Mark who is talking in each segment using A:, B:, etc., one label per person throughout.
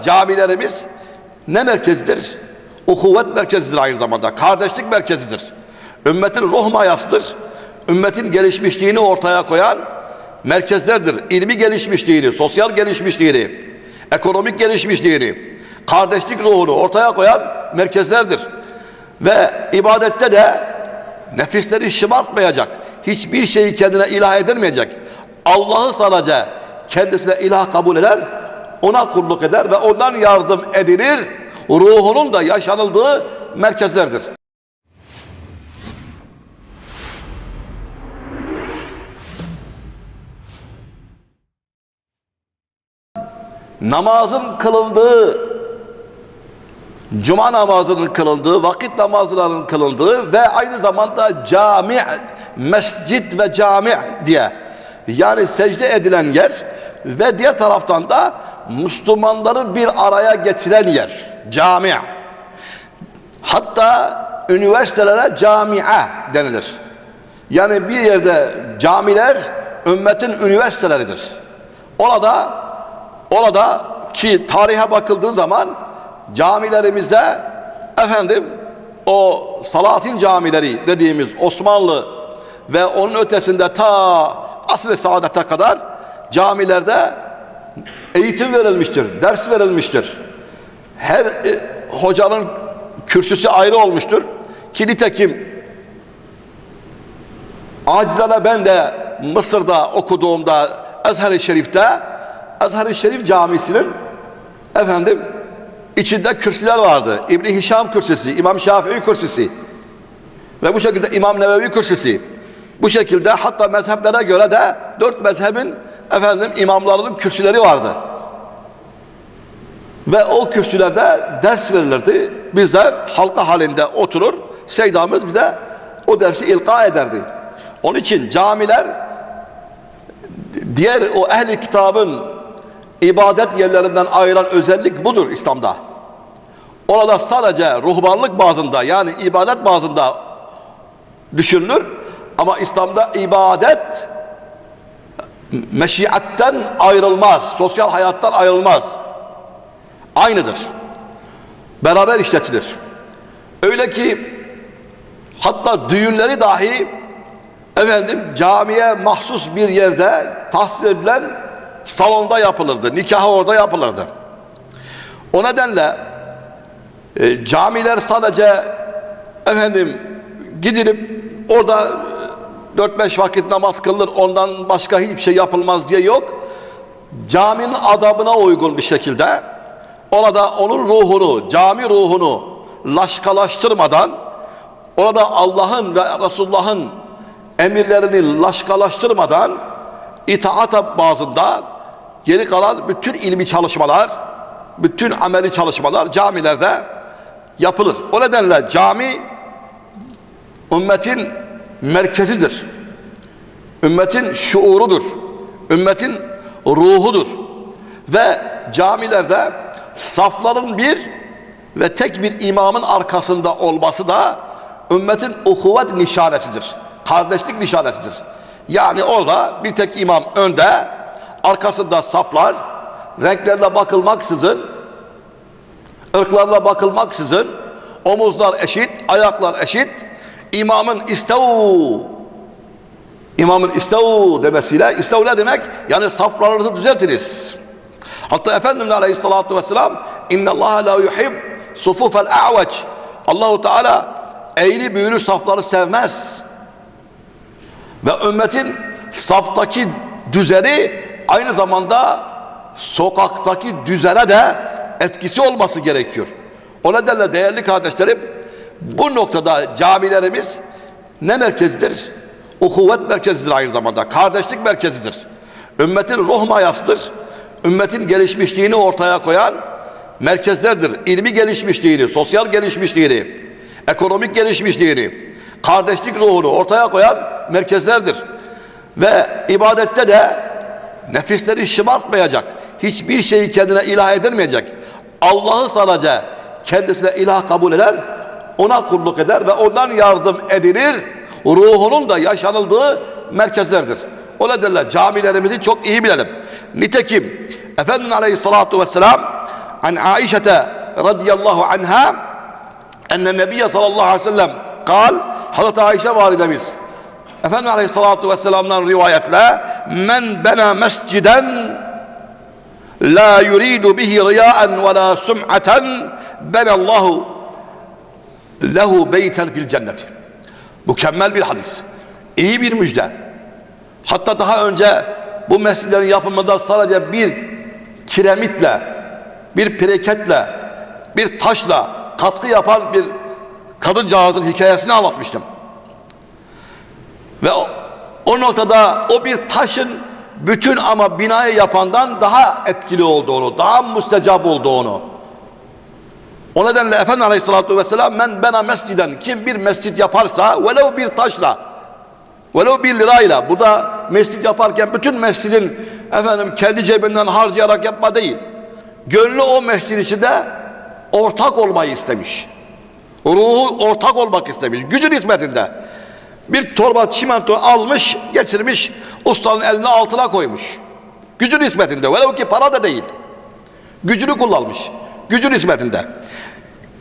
A: Camilerimiz ne merkezidir? Ukuvvet merkezidir aynı zamanda. Kardeşlik merkezidir. Ümmetin ruh mayasıdır. Ümmetin gelişmişliğini ortaya koyan merkezlerdir. İlmi gelişmişliğini, sosyal gelişmişliğini, ekonomik gelişmişliğini, kardeşlik ruhunu ortaya koyan merkezlerdir. Ve ibadette de nefisleri şımartmayacak, hiçbir şeyi kendine ilah edilmeyecek. Allah'ı sadece kendisine ilah kabul eden ona kulluk eder ve ondan yardım edilir. Ruhunun da yaşanıldığı merkezlerdir. Namazın kılındığı, cuma namazının kılındığı, vakit namazlarının kılındığı ve aynı zamanda cami, mescit ve cami diye yani secde edilen yer ve diğer taraftan da Müslümanları bir araya getiren yer. Cami. Hatta üniversitelere camia denilir. Yani bir yerde camiler ümmetin üniversiteleridir. Orada orada ki tarihe bakıldığı zaman camilerimizde efendim o Salatin camileri dediğimiz Osmanlı ve onun ötesinde ta asr-ı saadete kadar camilerde eğitim verilmiştir, ders verilmiştir. Her e, hocanın kürsüsü ayrı olmuştur. Ki nitekim acizane ben de Mısır'da okuduğumda Ezher-i Şerif'te Ezher-i Şerif camisinin efendim içinde kürsüler vardı. İbni Hişam kürsüsü, İmam Şafii kürsüsü ve bu şekilde İmam Nevevi kürsüsü. Bu şekilde hatta mezheplere göre de dört mezhebin efendim imamlarının kürsüleri vardı. Ve o kürsülerde ders verilirdi. Bizler halka halinde oturur, Seydamız bize o dersi ilka ederdi. Onun için camiler diğer o ehli kitabın ibadet yerlerinden ayıran özellik budur İslam'da. Orada sadece ruhbanlık bazında yani ibadet bazında düşünülür ama İslam'da ibadet meşiatten ayrılmaz, sosyal hayattan ayrılmaz. Aynıdır. Beraber işletilir. Öyle ki hatta düğünleri dahi efendim camiye mahsus bir yerde tahsil edilen salonda yapılırdı. Nikahı orada yapılırdı. O nedenle e, camiler sadece efendim gidilip orada 4-5 vakit namaz kılınır ondan başka hiçbir şey yapılmaz diye yok. Caminin adabına uygun bir şekilde orada onun ruhunu, cami ruhunu laşkalaştırmadan orada Allah'ın ve Resulullah'ın emirlerini laşkalaştırmadan itaat bazında geri kalan bütün ilmi çalışmalar, bütün ameli çalışmalar camilerde yapılır. O nedenle cami ümmetin merkezidir. Ümmetin şuurudur. Ümmetin ruhudur. Ve camilerde safların bir ve tek bir imamın arkasında olması da ümmetin ukuvvet nişanesidir. Kardeşlik nişanesidir. Yani orada bir tek imam önde, arkasında saflar, renklerine bakılmaksızın, ırklarına bakılmaksızın, omuzlar eşit, ayaklar eşit, imamın istavu imamın istavu demesiyle istavu ne demek? Yani saflarınızı düzeltiniz. Hatta Efendimiz Aleyhisselatü Vesselam inna Allah la yuhib sufufel a'veç Allahu Teala eğri büğrü safları sevmez. Ve ümmetin saftaki düzeni aynı zamanda sokaktaki düzene de etkisi olması gerekiyor. O nedenle değerli kardeşlerim bu noktada camilerimiz ne merkezidir? Ukuvvet merkezidir aynı zamanda. Kardeşlik merkezidir. Ümmetin ruh mayasıdır. Ümmetin gelişmişliğini ortaya koyan merkezlerdir. İlmi gelişmişliğini, sosyal gelişmişliğini, ekonomik gelişmişliğini, kardeşlik ruhunu ortaya koyan merkezlerdir. Ve ibadette de nefisleri şımartmayacak, hiçbir şeyi kendine ilah edilmeyecek. Allah'ı sadece kendisine ilah kabul eden ona kulluk eder ve ondan yardım edilir. Ruhunun da yaşanıldığı merkezlerdir. O nedenle camilerimizi çok iyi bilelim. Nitekim Efendimiz Aleyhisselatü Vesselam an Aişete radıyallahu anha enne Nebiye sallallahu aleyhi ve sellem kal Hazreti Ayşe validemiz Efendimiz Aleyhisselatü Vesselam'dan rivayetle men bena mesciden la yuridu bihi riyaen ve la sum'aten benallahu lehu beyten fil cenneti mükemmel bir hadis iyi bir müjde hatta daha önce bu mescidlerin yapımında sadece bir kiremitle bir preketle bir taşla katkı yapan bir kadıncağızın hikayesini anlatmıştım. Ve o, o noktada o bir taşın bütün ama binayı yapandan daha etkili olduğunu, daha müstecab olduğunu. O nedenle Efendimiz Aleyhisselatü Vesselam men bena mesciden kim bir mescit yaparsa velev bir taşla velev bir lirayla burada mescit yaparken bütün mescidin efendim kendi cebinden harcayarak yapma değil. Gönlü o mescid içinde ortak olmayı istemiş. Ruhu ortak olmak istemiş. Gücün hizmetinde. Bir torba çimento almış, getirmiş, ustanın eline altına koymuş. Gücün hizmetinde. Velev ki para da değil. Gücünü kullanmış. Gücün hizmetinde.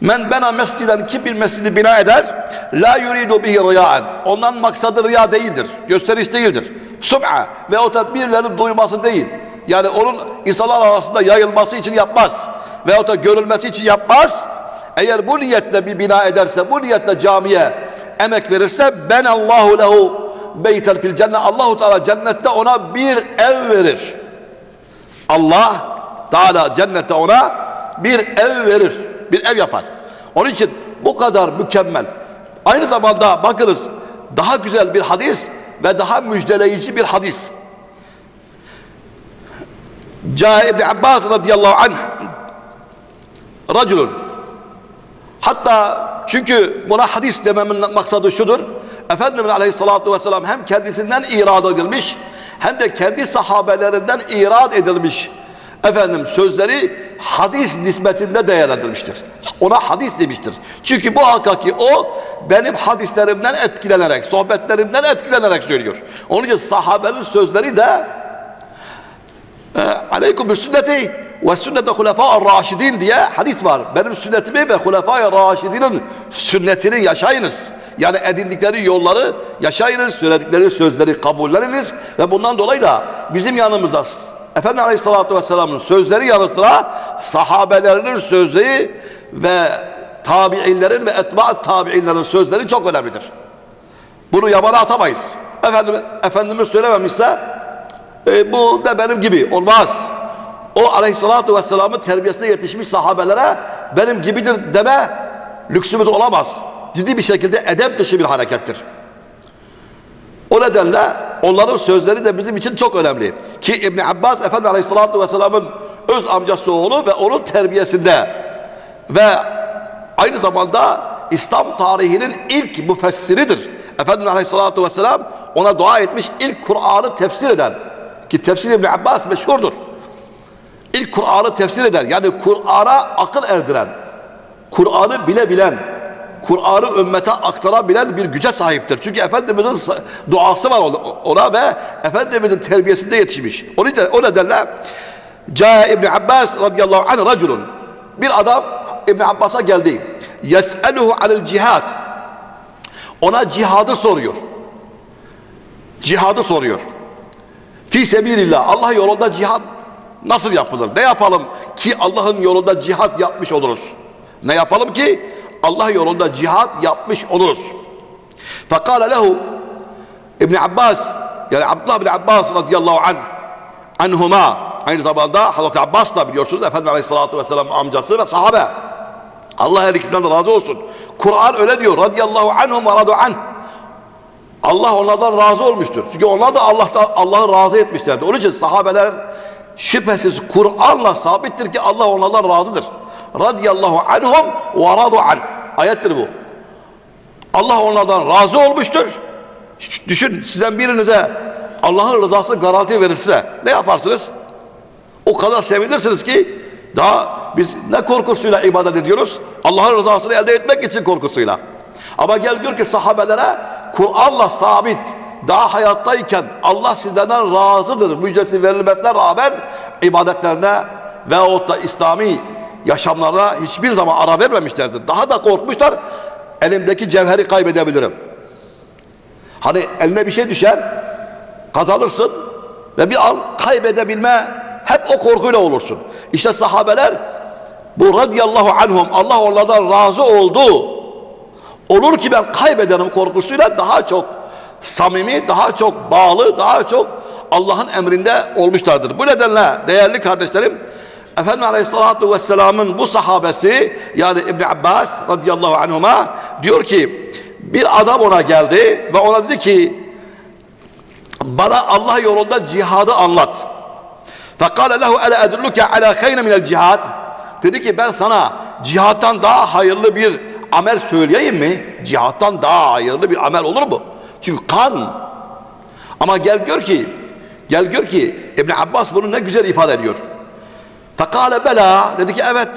A: Men bena mesciden kim bir mescidi bina eder la yuridu bihi riyaen ondan maksadı riya değildir gösteriş değildir. Sum'a ve o da birilerinin duyması değil. Yani onun insanlar arasında yayılması için yapmaz veyahut da görülmesi için yapmaz. Eğer bu niyetle bir bina ederse bu niyetle camiye emek verirse ben Allahu lehu beytel fil cennet Allahu Teala cennette ona bir ev verir. Allah Teala cennette ona bir ev verir bir ev yapar. Onun için bu kadar mükemmel. Aynı zamanda bakınız daha güzel bir hadis ve daha müjdeleyici bir hadis. İbn Abbas radıyallahu anh raculun hatta çünkü buna hadis dememin maksadı şudur. Efendimiz Aleyhisselatü Vesselam hem kendisinden irad edilmiş hem de kendi sahabelerinden irad edilmiş efendim sözleri hadis nispetinde değerlendirmiştir. Ona hadis demiştir. Çünkü bu hakiki o benim hadislerimden etkilenerek, sohbetlerimden etkilenerek söylüyor. Onun için sahabenin sözleri de e, aleyküm bir sünneti ve sünnete hulefâ raşidin diye hadis var. Benim sünnetimi ve hulefâ raşidinin sünnetini yaşayınız. Yani edindikleri yolları yaşayınız, söyledikleri sözleri kabulleniniz ve bundan dolayı da bizim yanımızda Efendimiz Aleyhisselatü Vesselam'ın sözleri yanı sıra sahabelerinin sözleri ve tabi'inlerin ve etba'at tabi'inlerin sözleri çok önemlidir. Bunu yabana atamayız. Efendim, Efendimiz söylememişse e, bu da benim gibi olmaz. O Aleyhisselatü Vesselam'ın terbiyesine yetişmiş sahabelere benim gibidir deme lüksümüz olamaz. Ciddi bir şekilde edep dışı bir harekettir. O nedenle onların sözleri de bizim için çok önemli. Ki İbn Abbas Efendimiz Aleyhisselatü Vesselam'ın öz amcası oğlu ve onun terbiyesinde ve aynı zamanda İslam tarihinin ilk müfessiridir. Efendimiz Aleyhisselatü Vesselam ona dua etmiş ilk Kur'an'ı tefsir eden ki tefsir İbn Abbas meşhurdur. İlk Kur'an'ı tefsir eder. Yani Kur'an'a akıl erdiren, Kur'an'ı bilebilen, Kur'an'ı ümmete aktarabilen bir güce sahiptir. Çünkü Efendimizin duası var ona ve Efendimizin terbiyesinde yetişmiş. O nedenle, o nedenle Ca İbn Abbas radıyallahu anh raculun bir adam İbn Abbas'a geldi. Yes'eluhu anil cihad. Ona cihadı soruyor. Cihadı soruyor. Fi sebilillah. Allah yolunda cihad nasıl yapılır? Ne yapalım ki Allah'ın yolunda cihad yapmış oluruz? Ne yapalım ki Allah yolunda cihat yapmış oluruz. Fekale lehu İbn Abbas yani Abdullah bin Abbas radıyallahu anh anhuma aynı zamanda Hazreti Abbas da biliyorsunuz Efendimiz Aleyhisselatü Vesselam amcası ve sahabe. Allah her ikisinden de razı olsun. Kur'an öyle diyor radıyallahu anhum ve radu anh. Allah onlardan razı olmuştur. Çünkü onlar da Allah'tan Allah'ı razı etmişlerdi. Onun için sahabeler şüphesiz Kur'an'la sabittir ki Allah onlardan razıdır radıyallahu anhum ve radu an. Ayettir bu. Allah onlardan razı olmuştur. Düşün sizden birinize Allah'ın rızası garanti verirse ne yaparsınız? O kadar sevinirsiniz ki daha biz ne korkusuyla ibadet ediyoruz? Allah'ın rızasını elde etmek için korkusuyla. Ama gel gör ki sahabelere Kur'an'la sabit daha hayattayken Allah sizlerden razıdır müjdesi verilmesine rağmen ibadetlerine veyahut da İslami yaşamlarına hiçbir zaman ara vermemişlerdir. Daha da korkmuşlar elimdeki cevheri kaybedebilirim. Hani eline bir şey düşer kazanırsın ve bir an kaybedebilme hep o korkuyla olursun. İşte sahabeler bu radiyallahu anhum Allah onlardan razı oldu. Olur ki ben kaybederim korkusuyla daha çok samimi, daha çok bağlı, daha çok Allah'ın emrinde olmuşlardır. Bu nedenle değerli kardeşlerim Efendimiz Aleyhisselatü Vesselam'ın bu sahabesi yani İbn Abbas radıyallahu anhuma diyor ki bir adam ona geldi ve ona dedi ki bana Allah yolunda cihadı anlat. Fekale lehu ele edulluke ala khayne minel cihad. Dedi ki ben sana cihattan daha hayırlı bir amel söyleyeyim mi? Cihattan daha hayırlı bir amel olur mu? Çünkü kan. Ama gel gör ki gel gör ki İbn Abbas bunu ne güzel ifade ediyor. Fekale bela. Dedi ki evet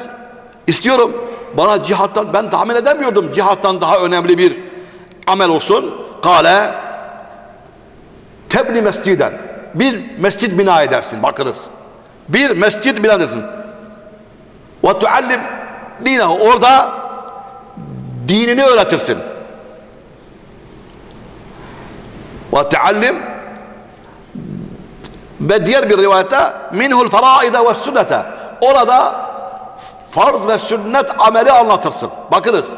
A: istiyorum. Bana cihattan ben tahmin edemiyordum cihattan daha önemli bir amel olsun. Kale tebni mesciden. Bir mescid bina edersin bakınız. Bir mescid bina edersin. Ve tuallim dinehu orada dinini öğretirsin. Ve tuallim ve diğer bir rivayette minhul faraide ve sünnete orada farz ve sünnet ameli anlatırsın bakınız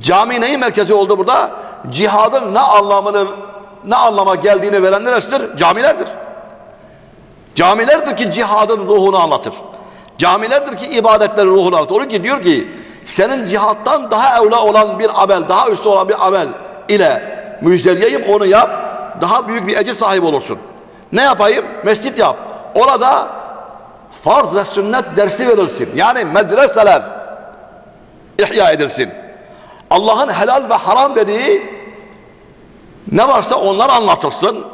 A: cami neyin merkezi oldu burada cihadın ne anlamını ne anlama geldiğini veren neresidir? Camilerdir. Camilerdir ki cihadın ruhunu anlatır. Camilerdir ki ibadetlerin ruhunu anlatır. Onun ki diyor ki senin cihattan daha evla olan bir amel, daha üstü olan bir amel ile müjdeleyeyim onu yap. Daha büyük bir ecir sahibi olursun. Ne yapayım? Mescit yap. Orada farz ve sünnet dersi verilsin. Yani medreseler ihya edilsin. Allah'ın helal ve haram dediği ne varsa onlar anlatılsın.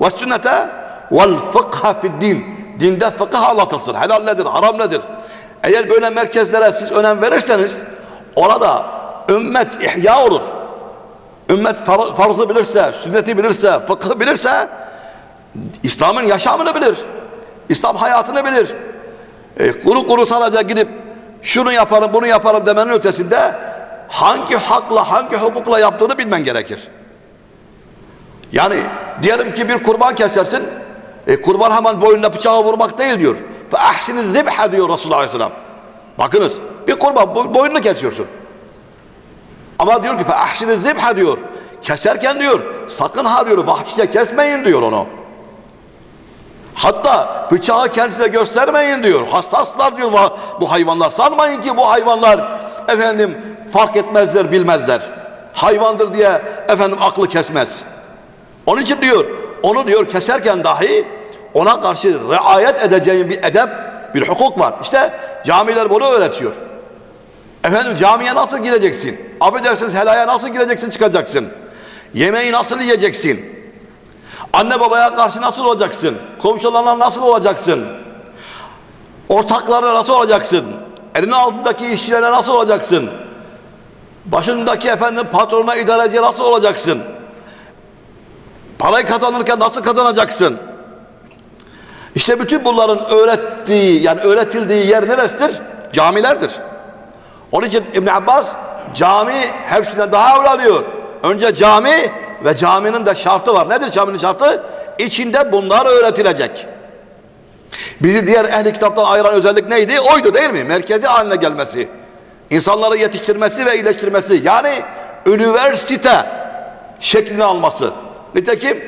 A: Ve sünnete vel fıkha din. Dinde fıkıh anlatılsın. Helal nedir, haram nedir? Eğer böyle merkezlere siz önem verirseniz orada ümmet ihya olur. Ümmet far farzı bilirse, sünneti bilirse, fıkhı bilirse İslam'ın yaşamını bilir. İslam hayatını bilir. E, kuru kuru sadece gidip şunu yaparım, bunu yaparım demenin ötesinde hangi hakla, hangi hukukla yaptığını bilmen gerekir. Yani diyelim ki bir kurban kesersin. E, kurban hemen boynuna bıçağı vurmak değil diyor. Fe ahsini zibha diyor Resulullah Aleyhisselam. Bakınız bir kurban bo boynunu kesiyorsun. Ama diyor ki ahsini zibha diyor. Keserken diyor sakın ha diyor vahşice kesmeyin diyor onu. Hatta bıçağı kendisine göstermeyin diyor. Hassaslar diyor bu hayvanlar. Sanmayın ki bu hayvanlar efendim fark etmezler bilmezler. Hayvandır diye efendim aklı kesmez. Onun için diyor, onu diyor keserken dahi ona karşı riayet edeceğin bir edep, bir hukuk var. İşte camiler bunu öğretiyor. Efendim camiye nasıl gireceksin? Affedersiniz helaya nasıl gireceksin çıkacaksın? Yemeği nasıl yiyeceksin? Anne babaya karşı nasıl olacaksın? Komşularına nasıl olacaksın? Ortaklarına nasıl olacaksın? Elinin altındaki işçilere nasıl olacaksın? Başındaki efendim patrona idareciye nasıl olacaksın? Parayı kazanırken nasıl kazanacaksın? İşte bütün bunların öğrettiği yani öğretildiği yer neresidir? Camilerdir. Onun için İbn Abbas cami hepsinden daha evla diyor. Önce cami ve caminin de şartı var. Nedir caminin şartı? İçinde bunlar öğretilecek. Bizi diğer ehli kitaptan ayıran özellik neydi? Oydu değil mi? Merkezi haline gelmesi. İnsanları yetiştirmesi ve iyileştirmesi. Yani üniversite şeklini alması. Nitekim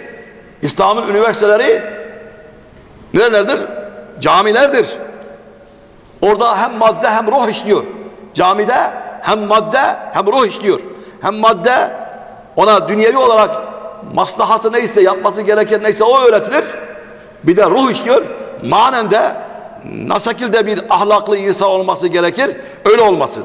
A: İslam'ın üniversiteleri nerelerdir? Camilerdir. Orada hem madde hem ruh işliyor. Camide hem madde hem ruh işliyor. Hem madde ona dünyevi olarak maslahatı neyse yapması gereken neyse o öğretilir. Bir de ruh işliyor. Manen de nasıl şekilde bir ahlaklı insan olması gerekir öyle olması.